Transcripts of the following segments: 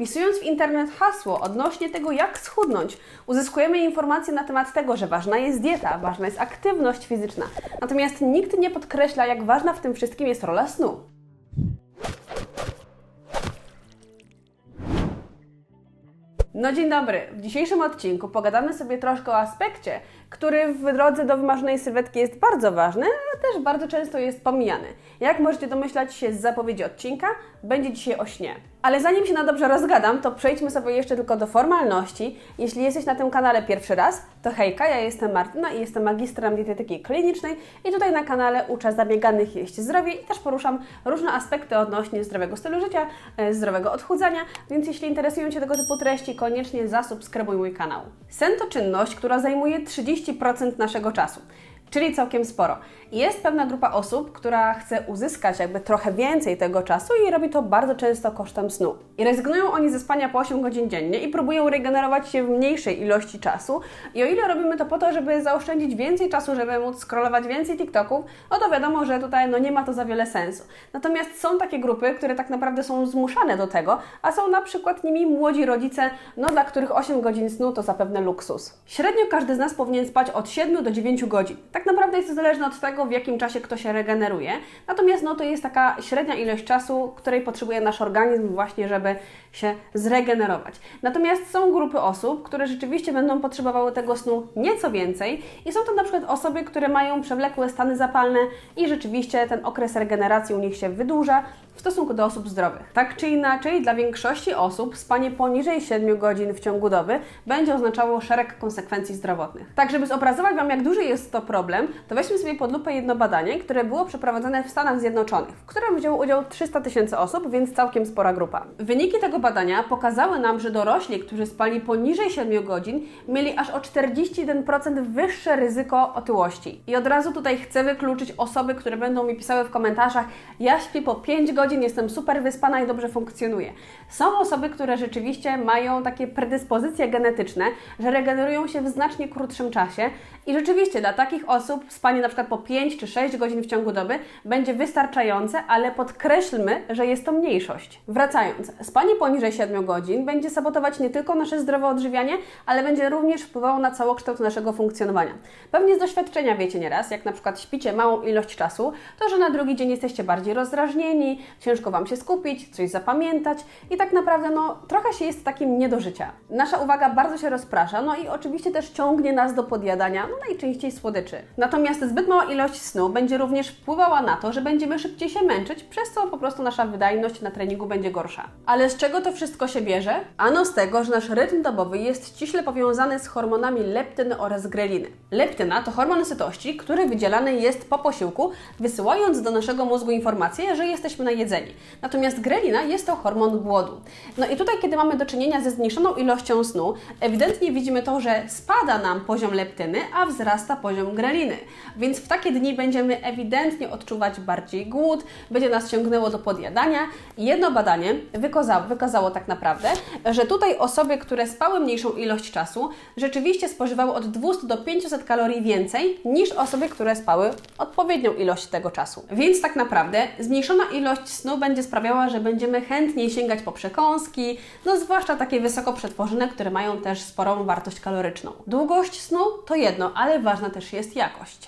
Wpisując w internet hasło odnośnie tego, jak schudnąć, uzyskujemy informacje na temat tego, że ważna jest dieta, ważna jest aktywność fizyczna. Natomiast nikt nie podkreśla, jak ważna w tym wszystkim jest rola snu. No dzień dobry. W dzisiejszym odcinku pogadamy sobie troszkę o aspekcie, który w drodze do wymarzonej sylwetki jest bardzo ważny, a też bardzo często jest pomijany. Jak możecie domyślać się z zapowiedzi odcinka, będzie dzisiaj o śnie. Ale zanim się na dobrze rozgadam, to przejdźmy sobie jeszcze tylko do formalności. Jeśli jesteś na tym kanale pierwszy raz, to hejka, ja jestem Martyna i jestem magistrem dietetyki klinicznej i tutaj na kanale uczę zabieganych jeść zdrowie i też poruszam różne aspekty odnośnie zdrowego stylu życia, e, zdrowego odchudzania, więc jeśli interesują Cię tego typu treści, koniecznie zasubskrybuj mój kanał. Sen to czynność, która zajmuje 30% naszego czasu czyli całkiem sporo. Jest pewna grupa osób, która chce uzyskać jakby trochę więcej tego czasu i robi to bardzo często kosztem snu. I rezygnują oni ze spania po 8 godzin dziennie i próbują regenerować się w mniejszej ilości czasu. I o ile robimy to po to, żeby zaoszczędzić więcej czasu, żeby móc scrollować więcej TikToków, no to wiadomo, że tutaj no nie ma to za wiele sensu. Natomiast są takie grupy, które tak naprawdę są zmuszane do tego, a są na przykład nimi młodzi rodzice, no dla których 8 godzin snu to zapewne luksus. Średnio każdy z nas powinien spać od 7 do 9 godzin. Tak naprawdę jest to zależne od tego, w jakim czasie kto się regeneruje. Natomiast no, to jest taka średnia ilość czasu, której potrzebuje nasz organizm właśnie, żeby się zregenerować. Natomiast są grupy osób, które rzeczywiście będą potrzebowały tego snu nieco więcej i są to na przykład osoby, które mają przewlekłe stany zapalne i rzeczywiście ten okres regeneracji u nich się wydłuża w stosunku do osób zdrowych. Tak czy inaczej, dla większości osób spanie poniżej 7 godzin w ciągu doby będzie oznaczało szereg konsekwencji zdrowotnych. Tak, żeby zobrazować Wam, jak duży jest to problem, to weźmy sobie pod lupę jedno badanie, które było przeprowadzone w Stanach Zjednoczonych, w którym wzięło udział 300 tysięcy osób, więc całkiem spora grupa. Wyniki tego badania pokazały nam, że dorośli, którzy spali poniżej 7 godzin, mieli aż o 41% wyższe ryzyko otyłości. I od razu tutaj chcę wykluczyć osoby, które będą mi pisały w komentarzach, ja śpię po 5 godzin, jestem super wyspana i dobrze funkcjonuję. Są osoby, które rzeczywiście mają takie predyspozycje genetyczne, że regenerują się w znacznie krótszym czasie i rzeczywiście dla takich osób spanie na przykład po 5 czy 6 godzin w ciągu doby będzie wystarczające, ale podkreślmy, że jest to mniejszość. Wracając, spanie poniżej 7 godzin będzie sabotować nie tylko nasze zdrowe odżywianie, ale będzie również wpływało na całokształt naszego funkcjonowania. Pewnie z doświadczenia wiecie nieraz, jak na przykład śpicie małą ilość czasu, to że na drugi dzień jesteście bardziej rozdrażnieni, ciężko Wam się skupić, coś zapamiętać i tak naprawdę no trochę się jest takim nie do życia. Nasza uwaga bardzo się rozprasza, no i oczywiście też ciągnie nas do podjadania, no najczęściej słodyczy. Natomiast zbyt mała ilość snu będzie również wpływała na to, że będziemy szybciej się męczyć, przez co po prostu nasza wydajność na treningu będzie gorsza. Ale z czego to wszystko się bierze? Ano z tego, że nasz rytm dobowy jest ściśle powiązany z hormonami leptyny oraz greliny. Leptyna to hormon sytości, który wydzielany jest po posiłku, wysyłając do naszego mózgu informację, że jesteśmy najedzeni. Natomiast grelina jest to hormon głodu. No i tutaj, kiedy mamy do czynienia ze zmniejszoną ilością snu, ewidentnie widzimy to, że spada nam poziom leptyny, a wzrasta poziom greliny. Więc w takie dni będziemy ewidentnie odczuwać bardziej głód, będzie nas ciągnęło do podjadania. Jedno badanie wykazało, wykazało tak naprawdę, że tutaj osoby, które spały mniejszą ilość czasu, rzeczywiście spożywały od 200 do 500 kalorii więcej niż osoby, które spały odpowiednią ilość tego czasu. Więc tak naprawdę zmniejszona ilość snu będzie sprawiała, że będziemy chętniej sięgać po przekąski, no zwłaszcza takie wysoko przetworzone, które mają też sporą wartość kaloryczną. Długość snu to jedno, ale ważna też jest jakość.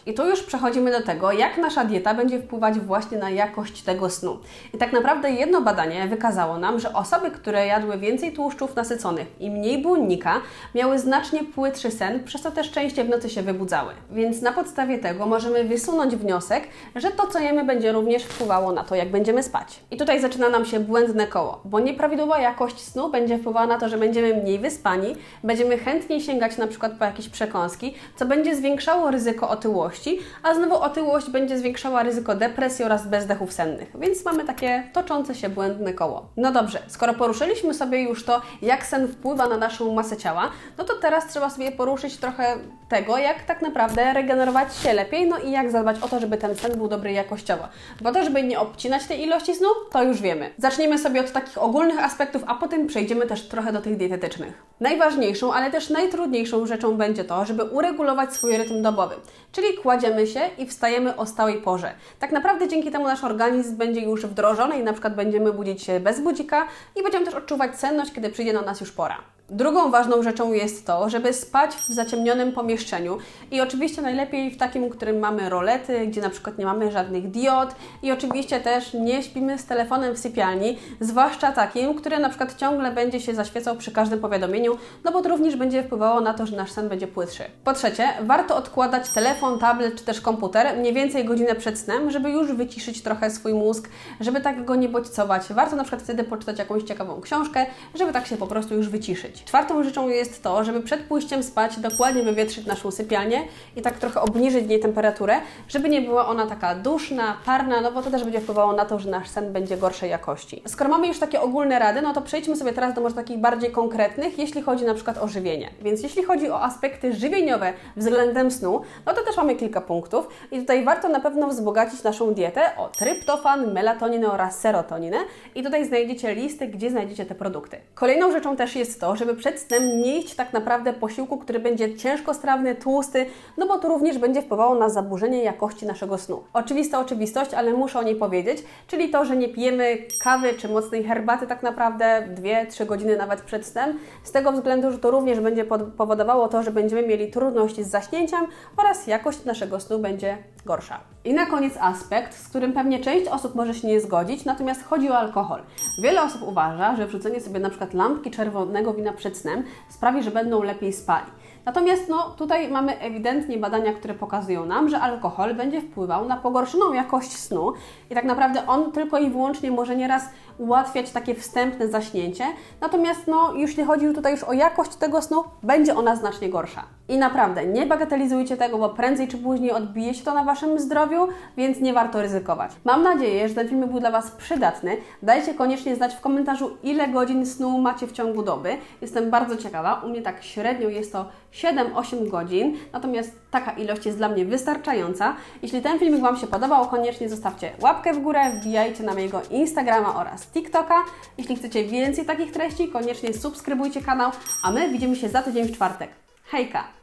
I tu już przechodzimy do tego, jak nasza dieta będzie wpływać właśnie na jakość tego snu. I tak naprawdę jedno badanie wykazało nam, że osoby, które jadły więcej tłuszczów nasyconych i mniej błonnika, miały znacznie płytszy sen, przez co też częściej w nocy się wybudzały. Więc na podstawie tego możemy wysunąć wniosek, że to, co jemy, będzie również wpływało na to, jak będziemy spać. I tutaj zaczyna nam się błędne koło, bo nieprawidłowa jakość snu będzie wpływała na to, że będziemy mniej wyspani, będziemy chętniej sięgać na przykład po jakieś przekąski, co będzie zwiększało ryzyko otyłości, a znowu otyłość będzie zwiększała ryzyko depresji oraz bezdechów sennych. Więc mamy takie toczące się błędne koło. No dobrze, skoro poruszyliśmy sobie już to, jak sen wpływa na naszą masę ciała, no to teraz trzeba sobie poruszyć trochę tego, jak tak naprawdę regenerować się lepiej, no i jak zadbać o to, żeby ten sen był dobry jakościowo. Bo to, żeby nie obcinać tej ilości snu? To już wiemy. Zaczniemy sobie od takich ogólnych aspektów, a potem przejdziemy też trochę do tych dietetycznych. Najważniejszą, ale też najtrudniejszą rzeczą będzie to, żeby uregulować swój rytm dobowy. Czyli kładziemy się i wstajemy o stałej porze. Tak naprawdę dzięki temu nasz organizm będzie już wdrożony i na przykład będziemy budzić się bez budzika i będziemy też odczuwać senność, kiedy przyjdzie na nas już pora. Drugą ważną rzeczą jest to, żeby spać w zaciemnionym pomieszczeniu i oczywiście najlepiej w takim, w którym mamy rolety, gdzie na przykład nie mamy żadnych diod i oczywiście też nie śpimy z telefonem w sypialni, zwłaszcza takim, który na przykład ciągle będzie się zaświecał przy każdym powiadomieniu, no bo to również będzie wpływało na to, że nasz sen będzie płytszy. Po trzecie, warto odkładać telefon, tablet czy też komputer mniej więcej godzinę przed snem, żeby już wyciszyć trochę swój mózg, żeby tak go nie bodźcować. Warto na przykład wtedy poczytać jakąś ciekawą książkę, żeby tak się po prostu już wyciszyć. Czwartą rzeczą jest to, żeby przed pójściem spać dokładnie wywietrzyć naszą sypialnię i tak trochę obniżyć niej temperaturę, żeby nie była ona taka duszna, parna, no bo to też będzie wpływało na to, że nasz sen będzie gorszej jakości. Skoro mamy już takie ogólne rady, no to przejdźmy sobie teraz do może takich bardziej konkretnych, jeśli chodzi na przykład o żywienie. Więc jeśli chodzi o aspekty żywieniowe względem snu, no to też mamy kilka punktów i tutaj warto na pewno wzbogacić naszą dietę o tryptofan, melatoninę oraz serotoninę i tutaj znajdziecie listy, gdzie znajdziecie te produkty. Kolejną rzeczą też jest to, żeby przed snem nie jeść tak naprawdę posiłku, który będzie ciężkostrawny, tłusty, no bo to również będzie wpływało na zaburzenie jakości naszego snu. Oczywista oczywistość, ale muszę o niej powiedzieć, czyli to, że nie pijemy kawy czy mocnej herbaty tak naprawdę 2-3 godziny nawet przed snem, z tego względu, że to również będzie powodowało to, że będziemy mieli trudności z zaśnięciem oraz jakość naszego snu będzie gorsza. I na koniec aspekt, z którym pewnie część osób może się nie zgodzić, natomiast chodzi o alkohol. Wiele osób uważa, że wrzucenie sobie na przykład lampki czerwonego wina przed snem sprawi, że będą lepiej spali. Natomiast no, tutaj mamy ewidentnie badania, które pokazują nam, że alkohol będzie wpływał na pogorszoną jakość snu i tak naprawdę on tylko i wyłącznie może nieraz ułatwiać takie wstępne zaśnięcie. Natomiast no, jeśli chodzi tutaj już o jakość tego snu, będzie ona znacznie gorsza. I naprawdę nie bagatelizujcie tego, bo prędzej czy później odbije się to na Waszym zdrowiu, więc nie warto ryzykować. Mam nadzieję, że ten film był dla Was przydatny. Dajcie koniecznie znać w komentarzu, ile godzin snu macie w ciągu doby. Jestem bardzo ciekawa. U mnie tak średnio jest to 7-8 godzin, natomiast taka ilość jest dla mnie wystarczająca. Jeśli ten filmik Wam się podobał, koniecznie zostawcie łapkę w górę, wbijajcie na mojego Instagrama oraz TikToka. Jeśli chcecie więcej takich treści, koniecznie subskrybujcie kanał, a my widzimy się za tydzień w czwartek. Hejka!